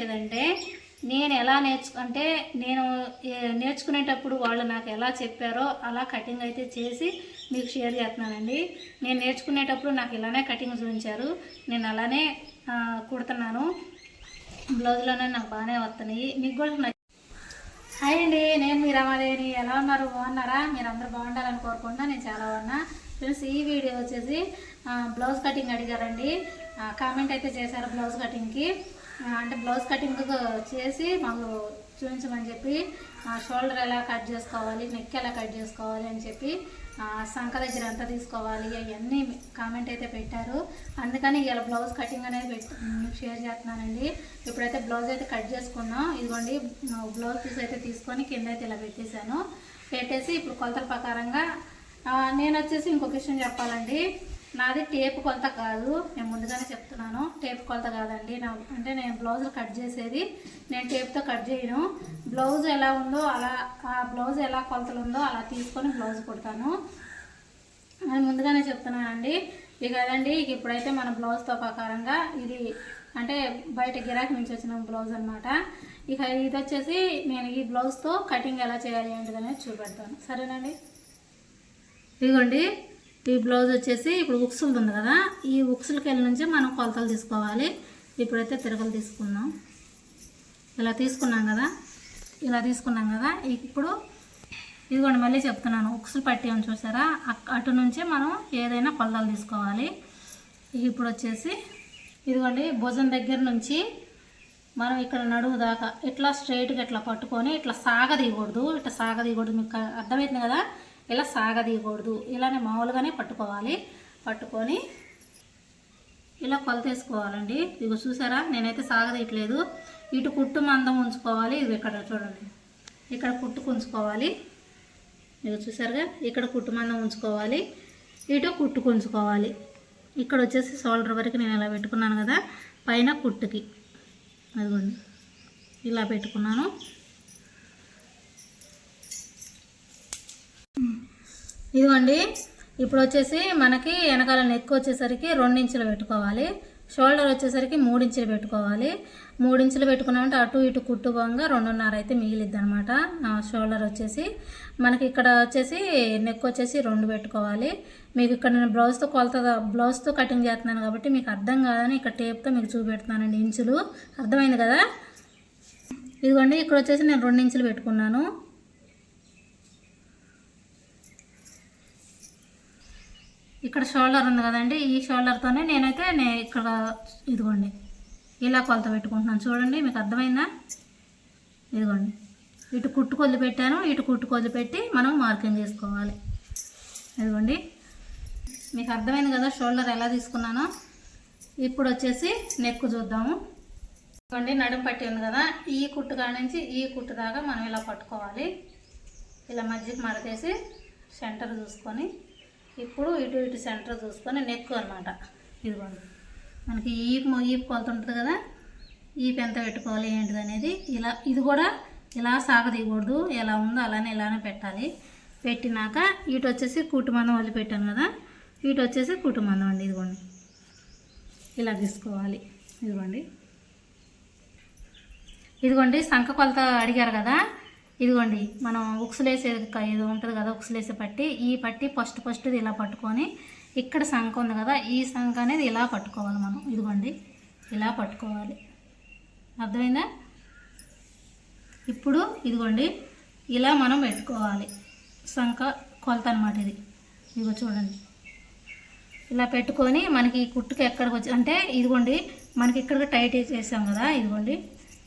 లేదంటే నేను ఎలా నేర్చుకు అంటే నేను నేర్చుకునేటప్పుడు వాళ్ళు నాకు ఎలా చెప్పారో అలా కటింగ్ అయితే చేసి మీకు షేర్ చేస్తున్నానండి. నేను నేర్చుకునేటప్పుడు నాకు ఇలానే కటింగ్ చూపించారు. నేను అలానే కుడుతున్నాను. బ్లౌజ్లోనే నాకు బాగానే వస్తున్నాయి. మీకు కూడా హాయ్ అండి నేను మీ రమాదేవిని ఎలా ఉన్నారు? బాగున్నారా? మీరు అందరూ బాగుండాలని కోరుకుంటున్నా. నేను చాలా బాగున్నా. ఫ్రెండ్స్ ఈ వీడియో వచ్చేసి బ్లౌజ్ కటింగ్ అడిగారండి. కామెంట్ అయితే చేశారు బ్లౌజ్ కటింగ్కి అంటే బ్లౌజ్ కటింగ్ చేసి మాకు చూపించమని చెప్పి షోల్డర్ ఎలా కట్ చేసుకోవాలి నెక్ ఎలా కట్ చేసుకోవాలి అని చెప్పి సంఖ దగ్గర ఎంత తీసుకోవాలి అవన్నీ కామెంట్ అయితే పెట్టారు. అందుకని ఇలా బ్లౌజ్ కటింగ్ అనేది పెట్టి షేర్ చేస్తున్నానండి. ఇప్పుడైతే బ్లౌజ్ అయితే కట్ చేసుకున్నాం. ఇదిగోండి బ్లౌజ్ పీస్ అయితే తీసుకొని కింద అయితే ఇలా పెట్టేశాను. పెట్టేసి ఇప్పుడు కొలతల ప్రకారంగా నేను వచ్చేసి ఇంకొక విషయం చెప్పాలండి. నాది టేప్ కొలత కాదు. నేను ముందుగానే చెప్తున్నాను టేప్ కొలత కాదండి. నా అంటే నేను బ్లౌజులు కట్ చేసేది నేను టేప్తో కట్ చేయను. బ్లౌజ్ ఎలా ఉందో అలా ఆ బ్లౌజ్ ఎలా కొలతలు ఉందో అలా తీసుకొని బ్లౌజ్ కుడతాను. అది ముందుగానే చెప్తున్నానండి. ఇక అదండి ఇక ఇప్పుడైతే మన బ్లౌజ్తో ప్రకారంగా ఇది అంటే బయట గిరాకీ నుంచి వచ్చిన బ్లౌజ్ అనమాట ఇక ఇది వచ్చేసి నేను ఈ బ్లౌజ్తో కటింగ్ ఎలా చేయాలి ఏంటిది అనేది చూపెడతాను. సరేనండి? ఇదిగోండి. ఈ బ్లౌజ్ వచ్చేసి ఇప్పుడు ఉక్సులు ఉంది కదా ఈ ఉక్సులకి వెళ్ళి నుంచి మనం కొలతలు తీసుకోవాలి. ఇప్పుడైతే తిరగలు తీసుకుందాం. ఇలా తీసుకున్నాం కదా ఇలా తీసుకున్నాం కదా ఇప్పుడు ఇదిగోండి మళ్ళీ చెప్తున్నాను. ఉక్సులు పట్టి అని చూసారా? అటు నుంచే మనం ఏదైనా కొలతలు తీసుకోవాలి. ఇప్పుడు వచ్చేసి ఇదిగోండి భుజం దగ్గర నుంచి మనం ఇక్కడ నడువు దాకా ఇట్లా స్ట్రైట్గా ఇట్లా పట్టుకొని ఇట్లా సాగదీయకూడదు. ఇట్లా సాగదీయకూడదు. మీకు అర్థమవుతుంది కదా? ఇలా సాగదీయకూడదు. ఇలానే మామూలుగానే పట్టుకోవాలి. పట్టుకొని ఇలా కొలతేసుకోవాలండి. ఇదిగో చూసారా? నేనైతే సాగదీయట్లేదు. ఇటు కుట్టు మందం ఉంచుకోవాలి. ఇది ఇక్కడ చూడండి. ఇక్కడ కుట్టు ఉంచుకోవాలి. ఇదిగో చూసారుగా? ఇక్కడ కుట్టు మందం ఉంచుకోవాలి. ఇటు కుట్టుకు ఉంచుకోవాలి. ఇక్కడ వచ్చేసి షోల్డర్ వరకు నేను ఇలా పెట్టుకున్నాను కదా పైన కుట్టుకి. అదిగోండి. ఇలా పెట్టుకున్నాను. ఇదిగోండి ఇప్పుడు వచ్చేసి మనకి వెనకాల నెక్ వచ్చేసరికి రెండు ఇంచులు పెట్టుకోవాలి. షోల్డర్ వచ్చేసరికి మూడు ఇంచులు పెట్టుకోవాలి. మూడు ఇంచులు పెట్టుకున్నామంటే అటు ఇటు కుట్టు పోగా రెండున్నర అయితే మిగిలిద్ది అనమాట షోల్డర్ వచ్చేసి మనకి ఇక్కడ వచ్చేసి నెక్ వచ్చేసి రెండు పెట్టుకోవాలి. మీకు ఇక్కడ నేను బ్లౌజ్తో కొలత బ్లౌజ్తో కటింగ్ చేస్తున్నాను కాబట్టి మీకు అర్థం కాదని ఇక్కడ టేప్తో మీకు చూపెడుతున్నానండి ఇంచులు. అర్థమైంది కదా? ఇదిగోండి ఇక్కడ వచ్చేసి నేను రెండు ఇంచులు పెట్టుకున్నాను. ఇక్కడ షోల్డర్ ఉంది కదండి ఈ షోల్డర్తోనే నేనైతే నే ఇక్కడ ఇదిగోండి ఇలా కొలత పెట్టుకుంటున్నాను. చూడండి మీకు అర్థమైందా? ఇదిగోండి ఇటు కుట్టు కొద్ది పెట్టాను ఇటు కుట్టు కొద్ది పెట్టి మనం మార్కింగ్ చేసుకోవాలి. ఇదిగోండి మీకు అర్థమైంది కదా షోల్డర్ ఎలా తీసుకున్నానో? ఇప్పుడు వచ్చేసి నెక్ చూద్దాము. ఇదిగోండి నడుము పట్టి ఉంది కదా ఈ కుట్టు కాడ నుంచి ఈ కుట్టు దాకా మనం ఇలా పట్టుకోవాలి. ఇలా మధ్యకి మడతేసి సెంటర్ చూసుకొని ఇప్పుడు ఇటు ఇటు సెంటర్ చూసుకొని నెక్ అనమాట ఇదిగోండి. మనకి ఈపు ఈపు కొలత ఉంటుంది కదా ఈపు ఎంత పెట్టుకోవాలి ఏంటిది అనేది ఇలా ఇది కూడా ఇలా సాగదీయకూడదు. ఎలా ఉందో అలానే ఇలానే పెట్టాలి. పెట్టినాక ఇటు వచ్చేసి కుటుంబందం వదిలిపెట్టాను కదా ఇటు వచ్చేసి కుటుంబం అండి. ఇదిగోండి. ఇలా తీసుకోవాలి. ఇదిగోండి. ఇదిగోండి సంఖ కొలత అడిగారు కదా ఇదిగోండి మనం ఉక్సులేసేది ఏదో ఉంటుంది కదా ఉక్సులేసే పట్టి ఈ పట్టి ఫస్ట్ ఫస్ట్ ఇలా పట్టుకొని ఇక్కడ సంఖ ఉంది కదా ఈ సంఖ అనేది ఇలా పట్టుకోవాలి మనం. ఇదిగోండి ఇలా పట్టుకోవాలి. అర్థమైందా? ఇప్పుడు ఇదిగోండి ఇలా మనం పెట్టుకోవాలి. సంఖ కొలత అనమాట ఇది. ఇదిగో చూడండి. ఇలా పెట్టుకొని మనకి కుట్టుకు కుట్టుకి ఎక్కడికి వచ్చి అంటే ఇదిగోండి మనకి ఇక్కడికి టైట్ చేసాం కదా ఇదిగోండి.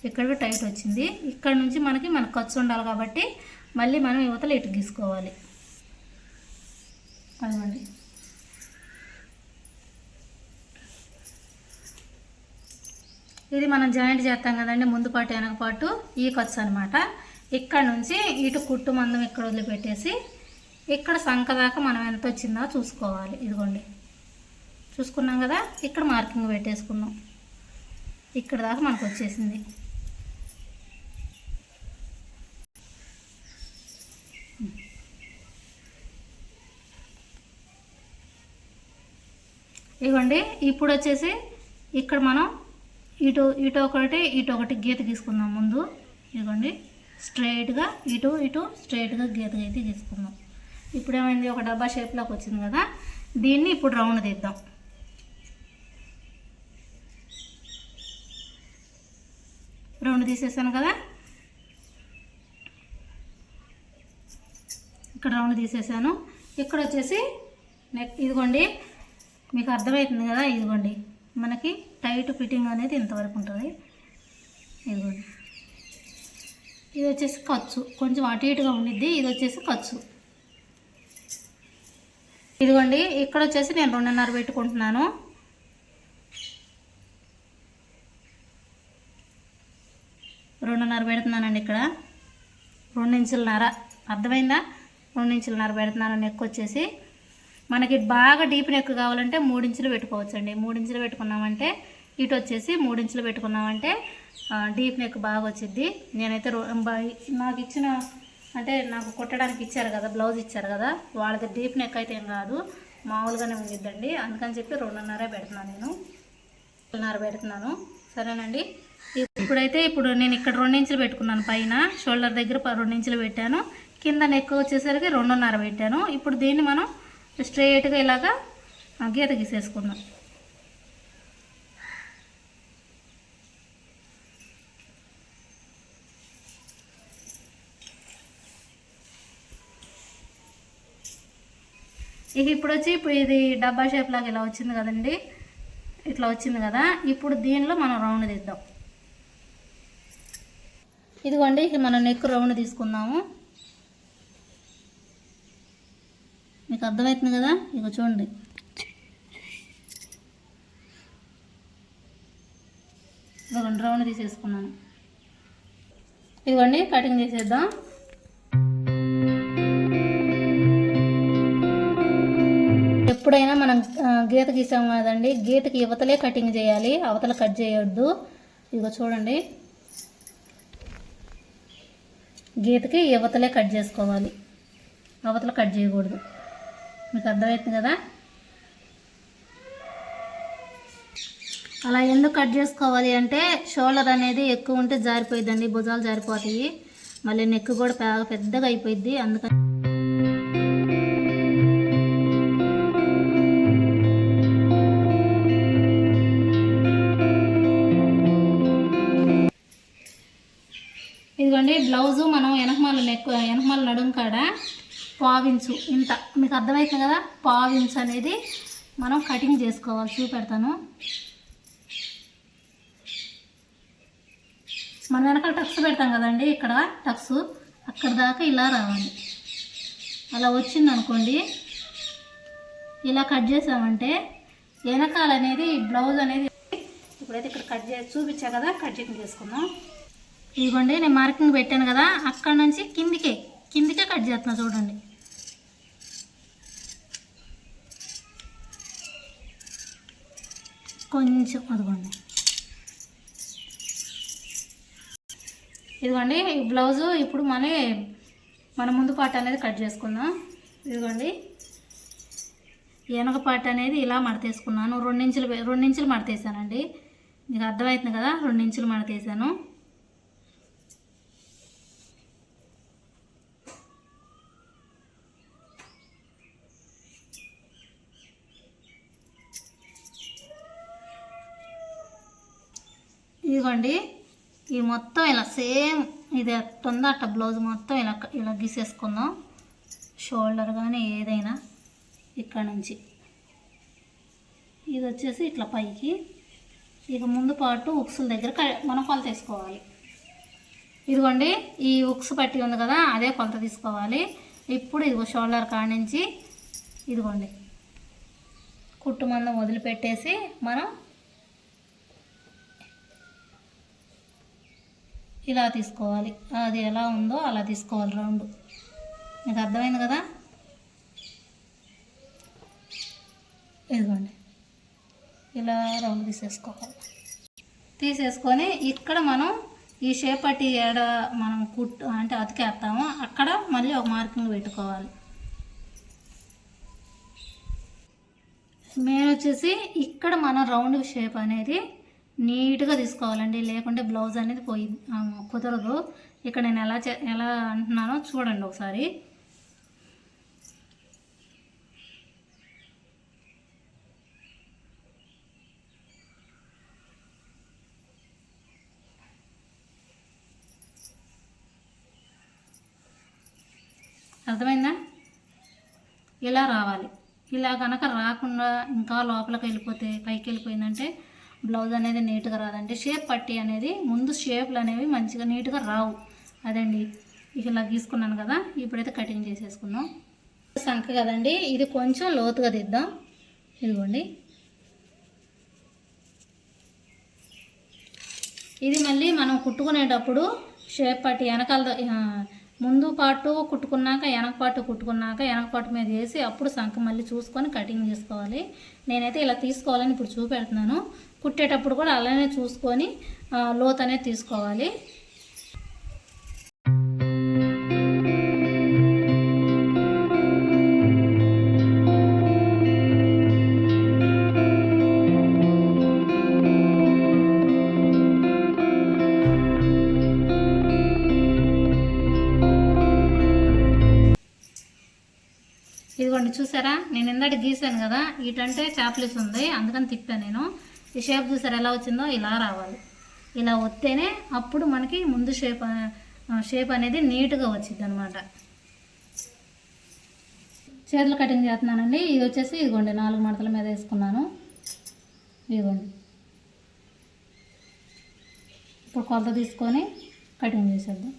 ఇక్కడికి టైట్ వచ్చింది. ఇక్కడ నుంచి మనకి మనకు ఖర్చు ఉండాలి కాబట్టి మళ్ళీ మనం యువతలు ఇటు గీసుకోవాలి. అదిగోండి. ఇది మనం జాయింట్ చేస్తాం కదండి ముందు పాటు వెనక పాటు ఈ ఖర్చు అనమాట ఇక్కడ నుంచి ఇటు కుట్టు మందం ఇక్కడ వదిలిపెట్టేసి ఇక్కడ సంఖ దాకా మనం ఎంత వచ్చిందో చూసుకోవాలి. ఇదిగోండి. చూసుకున్నాం కదా ఇక్కడ మార్కింగ్ పెట్టేసుకున్నాం. ఇక్కడ దాకా మనకు వచ్చేసింది. ఇదిగోండి ఇప్పుడు వచ్చేసి ఇక్కడ మనం ఇటు ఇటు ఒకటి ఇటు ఒకటి గీత గీసుకుందాం ముందు. ఇదిగోండి స్ట్రైట్గా ఇటు ఇటు స్ట్రైట్గా గీత అయితే గీసుకుందాం. ఇప్పుడు ఏమైంది ఒక డబ్బా షేప్లోకి వచ్చింది కదా దీన్ని ఇప్పుడు రౌండ్ తీద్దాం. రౌండ్ తీసేసాను కదా. ఇక్కడ రౌండ్ తీసేసాను. ఇక్కడ వచ్చేసి నెక్ ఇదిగోండి మీకు అర్థమవుతుంది కదా? ఇదిగోండి. మనకి టైట్ ఫిట్టింగ్ అనేది ఇంతవరకు ఉంటుంది. ఇదిగోండి. ఇది వచ్చేసి ఖర్చు. కొంచెం అటు ఇటుగా ఉండిద్ది. ఇది వచ్చేసి ఖర్చు. ఇదిగోండి. ఇక్కడ వచ్చేసి నేను రెండున్నర పెట్టుకుంటున్నాను. రెండున్నర పెడుతున్నానండి ఇక్కడ. రెండు ఇంచులన్నర అర్థమైందా? రెండు ఇంచులన్నర పెడుతున్నాను నెక్ వచ్చేసి మనకి బాగా డీప్ నెక్ కావాలంటే మూడించులు పెట్టుకోవచ్చండి. మూడించులు పెట్టుకున్నామంటే ఇటు వచ్చేసి మూడించులు పెట్టుకున్నామంటే డీప్ నెక్ బాగా వచ్చింది నేనైతే రో- బా- నాకు ఇచ్చిన అంటే నాకు కుట్టడానికి ఇచ్చారు కదా బ్లౌజ్ ఇచ్చారు కదా వాళ్ళది డీప్ నెక్ అయితే ఏం కాదు మామూలుగానే ఉండిద్దండి. అందుకని చెప్పి రెండున్నర పెడుతున్నాను నేను. రెండున్నర పెడుతున్నాను. సరేనండి. ఇప్పుడైతే ఇప్పుడు నేను ఇక్కడ రెండు ఇంచులు పెట్టుకున్నాను పైన. షోల్డర్ దగ్గర రెండించులు రెండు ఇంచులు పెట్టాను. కింద నెక్ వచ్చేసరికి రెండున్నర పెట్టాను. ఇప్పుడు దీన్ని మనం స్ట్రైట్గా ఇలాగా గీత గీసేసుకుందాం ఇక ఇప్పుడు వచ్చి ఇప్పుడు ఇది డబ్బా షేప్ లాగా ఇలా వచ్చింది కదండి. ఇట్లా వచ్చింది కదా. ఇప్పుడు దీనిలో మనం రౌండ్ తీద్దాం. ఇదిగోండి ఇక మనం నెక్ రౌండ్ తీసుకుందాము. మీకు అర్థమవుతుంది కదా? ఇక చూడండి. రెండు రౌండ్ తీసేసుకున్నాను. ఇదిగోండి కటింగ్ చేసేద్దాం. ఎప్పుడైనా మనం గీత గీసాం కదండి గీతకి యువతలే కటింగ్ చేయాలి అవతల కట్ చేయొద్దు. ఇదిగో చూడండి. గీతకి యువతలే కట్ చేసుకోవాలి. అవతల కట్ చేయకూడదు. మీకు అర్థమవుతుంది కదా? అలా ఎందుకు కట్ చేసుకోవాలి అంటే షోల్డర్ అనేది ఎక్కువ ఉంటే జారిపోయిద్దండి భుజాలు జారిపోతాయి. మళ్ళీ నెక్ కూడా పెద్దగా అయిపోయింది అందుకని ఇదిగోండి బ్లౌజు మనం వెనకమాల నెక్ వెనకమాల నడుము కాడ పావించు. ఇంత మీకు అర్థమవుతుంది కదా? పావించు అనేది మనం కటింగ్ చేసుకోవాలి. చూపెడతాను. మనం వెనకాల టక్స్ పెడతాం కదండి ఇక్కడ? టక్స్ అక్కడ దాకా ఇలా రావాలి. అలా వచ్చింది అనుకోండి ఇలా కట్ చేసామంటే వెనకాల అనేది బ్లౌజ్ అనేది ఇప్పుడైతే ఇక్కడ కట్ చేసి చూపించా కదా? కటింగ్ చేసుకుందాం. ఇదిగోండి నేను మార్కింగ్ పెట్టాను కదా? అక్కడ నుంచి కిందికే కిందికే కట్ చేస్తున్నా చూడండి. కొంచెం అదిగోండి ఇదిగోండి ఈ బ్లౌజు ఇప్పుడు మళ్ళీ మన ముందు పాట అనేది కట్ చేసుకుందాం. ఇదిగోండి వెనక పాట అనేది ఇలా మడతేసుకున్నాను. రెండించులు రెండించులు మడతేసానండి. మీకు అర్థమవుతుంది కదా రెండించులు మడతేసాను. ఇదిగోండి ఇది మొత్తం ఇలా సేమ్ ఇది ఎట్టుందో అట్ట బ్లౌజ్ మొత్తం ఇలా ఇలా గీసేసుకుందాం. షోల్డర్ కానీ ఏదైనా ఇక్కడ నుంచి. ఇది వచ్చేసి ఇట్లా పైకి. ఇక ముందు పాటు ఉక్సుల దగ్గర మనం కొలత తీసుకోవాలి ఇదిగోండి ఈ ఉక్స్ పట్టి ఉంది కదా అదే కొలత తీసుకోవాలి. ఇప్పుడు ఇదిగో షోల్డర్ కాడ నుంచి ఇదిగోండి. కుట్టు మందం వదిలిపెట్టేసి మనం ఇలా తీసుకోవాలి. అది ఎలా ఉందో అలా తీసుకోవాలి రౌండ్. మీకు అర్థమైంది కదా? ఇదిగోండి. ఇలా రౌండ్ తీసేసుకోవాలి. తీసేసుకొని ఇక్కడ మనం ఈ షేప్ పట్టి ఏడ మనం కుట్టు అంటే అతికేస్తాము అక్కడ మళ్ళీ ఒక మార్కింగ్ పెట్టుకోవాలి. మెయిన్ వచ్చేసి ఇక్కడ మనం రౌండ్ షేప్ అనేది నీట్గా తీసుకోవాలండి. లేకుంటే బ్లౌజ్ అనేది పోయి కుదరదు. ఇక్కడ నేను ఎలా చే ఎలా అంటున్నానో చూడండి ఒకసారి. అర్థమైందా? ఇలా రావాలి. ఇలా కనుక రాకుండా ఇంకా లోపలికి వెళ్ళిపోతే పైకి వెళ్ళిపోయిందంటే బ్లౌజ్ అనేది నీట్గా రాదండి. షేప్ పట్టి అనేది ముందు షేప్లు అనేవి మంచిగా నీట్గా రావు. అదండి. ఇలా గీసుకున్నాను కదా ఇప్పుడైతే కటింగ్ చేసేసుకుందాం. సంఖ కదండి ఇది కొంచెం లోతుగా తీద్దాం. ఇదిగోండి. ఇది మళ్ళీ మనం కుట్టుకునేటప్పుడు షేప్ పట్టి వెనకాల ముందు పాటు కుట్టుకున్నాక వెనక పాటు కుట్టుకున్నాక వెనక పాటు మీద వేసి అప్పుడు సంక మళ్ళీ చూసుకొని కటింగ్ చేసుకోవాలి. నేనైతే ఇలా తీసుకోవాలని ఇప్పుడు చూపెడుతున్నాను. కుట్టేటప్పుడు కూడా అలానే చూసుకొని లోతనే లోత్ అనేది తీసుకోవాలి. చూసారా? నేను ఇందాక గీసాను కదా ఇటంటే చాప్లిస్ ఉంది అందుకని తిప్పాను నేను. ఈ షేప్ చూసారా ఎలా వచ్చిందో? ఇలా రావాలి. ఇలా వస్తేనే అప్పుడు మనకి ముందు షేప్ షేప్ అనేది నీట్గా వచ్చింది అనమాట చేతులు కటింగ్ చేస్తున్నానండి. ఇది వచ్చేసి ఇదిగోండి నాలుగు మడతల మీద వేసుకున్నాను. ఇదిగోండి. ఇప్పుడు కొలత తీసుకొని కటింగ్ చేసేద్దాం.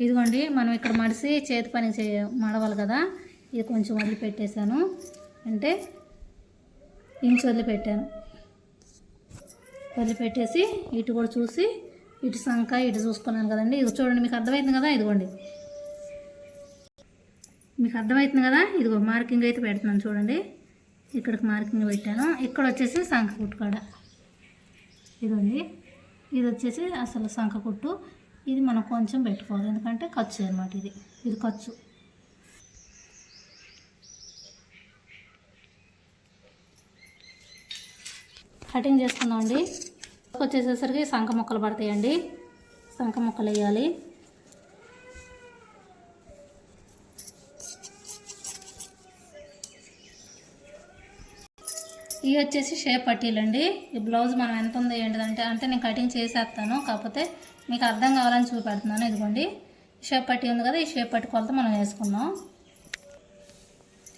ఇదిగోండి మనం ఇక్కడ మడిసి చేతి పని చే మడవాలి కదా. ఇది కొంచెం వదిలిపెట్టేశాను. అంటే ఇంచు వదిలిపెట్టాను. వదిలిపెట్టేసి ఇటు కూడా చూసి ఇటు సంక ఇటు చూసుకున్నాను కదండి. ఇది చూడండి మీకు అర్థమవుతుంది కదా? ఇదిగోండి. మీకు అర్థమవుతుంది కదా? ఇదిగో మార్కింగ్ అయితే పెడుతున్నాను చూడండి. ఇక్కడికి మార్కింగ్ పెట్టాను. ఇక్కడ వచ్చేసి శంఖ కుట్టు కాడ. ఇదిగోండి. ఇది వచ్చేసి అసలు సంఖ కుట్టు. ఇది మనం కొంచెం పెట్టుకోవాలి. ఎందుకంటే ఖర్చు అనమాట ఇది. ఇది ఖర్చు. కటింగ్ చేసుకుందామండి వచ్చేసేసరికి శంఖ ముక్కలు పడతాయండి. శంఖ ముక్కలు వేయాలి. ఇవి వచ్చేసి షేప్ పట్టీలండి. ఈ బ్లౌజ్ మనం ఎంత ఉంది ఏంటిదంటే అంటే నేను కటింగ్ చేసేస్తాను. కాకపోతే మీకు అర్థం కావాలని చూపెడుతున్నాను. ఇదిగోండి. షేప్ పట్టి ఉంది కదా ఈ షేప్ పట్టి కొలత మనం వేసుకుందాం.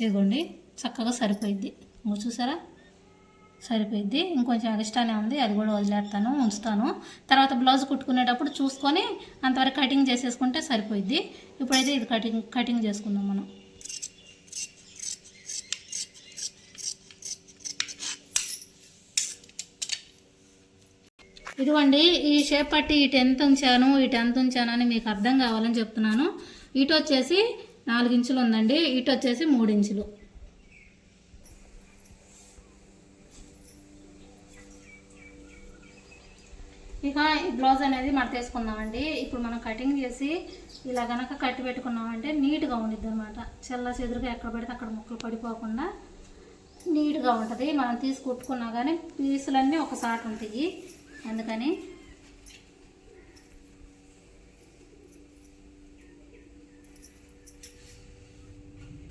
ఇదిగోండి. చక్కగా సరిపోయిద్ది ఇంకో చూసారా? సరిపోయిద్ది ఇంకొంచెం ఎక్స్ట్రానే ఉంది. అది కూడా వదిలేస్తాను ఉంచుతాను. తర్వాత బ్లౌజ్ కుట్టుకునేటప్పుడు చూసుకొని అంతవరకు కటింగ్ చేసేసుకుంటే సరిపోయిద్ది ఇప్పుడైతే ఇది కటింగ్ కటింగ్ చేసుకుందాం మనం. ఇదిగోండి ఈ షేప్ పట్టి ఇటు ఎంత ఉంచాను ఇటు ఎంత ఉంచాను అని మీకు అర్థం కావాలని చెప్తున్నాను. ఇటు వచ్చేసి నాలుగు ఇంచులు ఉందండి. ఇటు వచ్చేసి మూడు ఇంచులు. ఇక ఈ బ్లౌజ్ అనేది మడత వేసుకుందామండి. ఇప్పుడు మనం కటింగ్ చేసి ఇలా గనక కట్టి పెట్టుకున్నామంటే నీట్గా ఉండిద్ది అనమాట చెల్ల చెదురుగా ఎక్కడ పెడితే అక్కడ ముక్కలు పడిపోకుండా నీట్గా ఉంటుంది. మనం తీసి కుట్టుకున్నా కానీ పీసులన్నీ ఒకసారి ఉంటాయి. అందుకని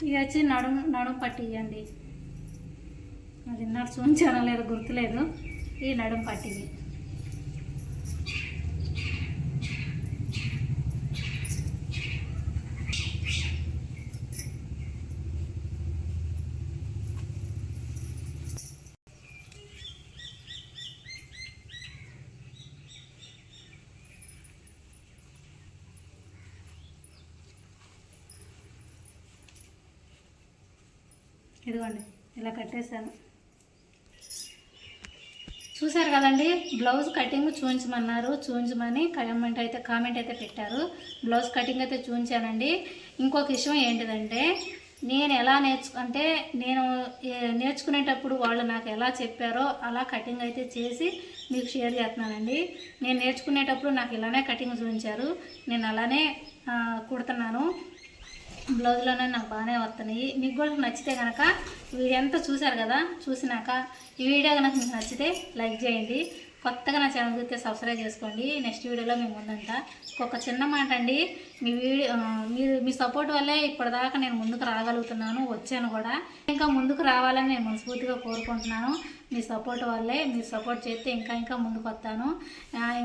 ఇది వచ్చి నడుము నడుము పట్టి ఇవ్వండి అది నడుచు ఉంచానో లేదో గుర్తులేదు. ఈ నడుము పట్టి ఇట్లా కట్టేశాను. చూసారు కదండి బ్లౌజ్ కటింగ్ చూపించమన్నారు చూపించమని కామెంట్ అయితే కామెంట్ అయితే పెట్టారు. బ్లౌజ్ కటింగ్ అయితే చూపించానండి ఇంకొక విషయం ఏంటిదంటే నేను ఎలా నేర్చు అంటే నేను నేర్చుకునేటప్పుడు వాళ్ళు నాకు ఎలా చెప్పారో అలా కటింగ్ అయితే చేసి మీకు షేర్ చేస్తున్నానండి. నేను నేర్చుకునేటప్పుడు నాకు ఇలానే కటింగ్ చూపించారు నేను అలానే కుడుతున్నాను. బ్లౌజ్లోనే నాకు బాగానే వస్తున్నాయి. మీకు కూడా నచ్చితే కనుక వీడియో అంతా చూశారు కదా? చూసినాక ఈ వీడియో కనుక మీకు నచ్చితే లైక్ చేయండి. కొత్తగా నా ఛానల్ చూస్తే సబ్స్క్రైబ్ చేసుకోండి. నెక్స్ట్ వీడియోలో మేము ముందంట ఒక చిన్న మాట అండి. మీ వీడియో మీరు మీ సపోర్ట్ వల్లే ఇప్పటిదాకా నేను ముందుకు రాగలుగుతున్నాను వచ్చాను కూడా. ఇంకా ముందుకు రావాలని నేను మనస్ఫూర్తిగా కోరుకుంటున్నాను. మీ సపోర్ట్ వల్లే మీరు సపోర్ట్ చేస్తే ఇంకా ఇంకా ముందుకు వస్తాను.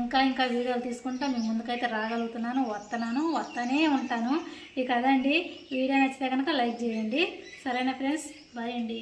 ఇంకా ఇంకా వీడియోలు తీసుకుంటా మీ ముందుకైతే రాగలుగుతున్నాను వస్తున్నాను వస్తానే ఉంటాను. ఇక అదండి. వీడియో నచ్చితే కనుక లైక్ చేయండి. సరేనా ఫ్రెండ్స్? బాయ్ అండి.